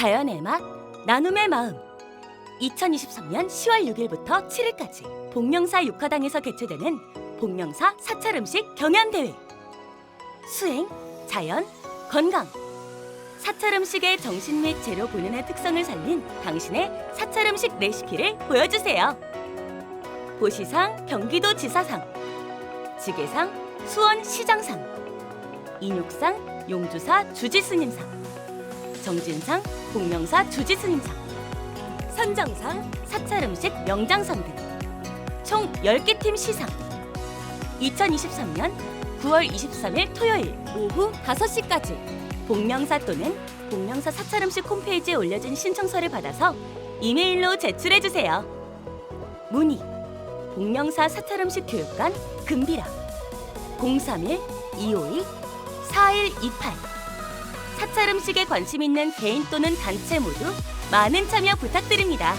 자연의 맛, 나눔의 마음. 2023년 10월 6일부터 7일까지 복령사 육화당에서 개최되는 복령사 사찰 음식 경연 대회. 수행, 자연, 건강. 사찰 음식의 정신 및 재료 본연의 특성을 살린 당신의 사찰 음식 레시피를 보여주세요. 보시상 경기도 지사상, 지게상 수원 시장상, 인육상 용주사 주지스님상, 정진상 복명사 주지스님상, 선정상 사찰 음식 명장상 등 총 10개 팀 시상. 2023년 9월 23일 토요일 오후 5시까지 복명사 또는 복명사 사찰 음식 홈페이지에 올려진 신청서를 받아서 이메일로 제출해 주세요. 문의 복명사 사찰 음식 교육관 금비라 031 252 4128 사찰 음식에 관심 있는 개인 또는 단체 모두 많은 참여 부탁드립니다.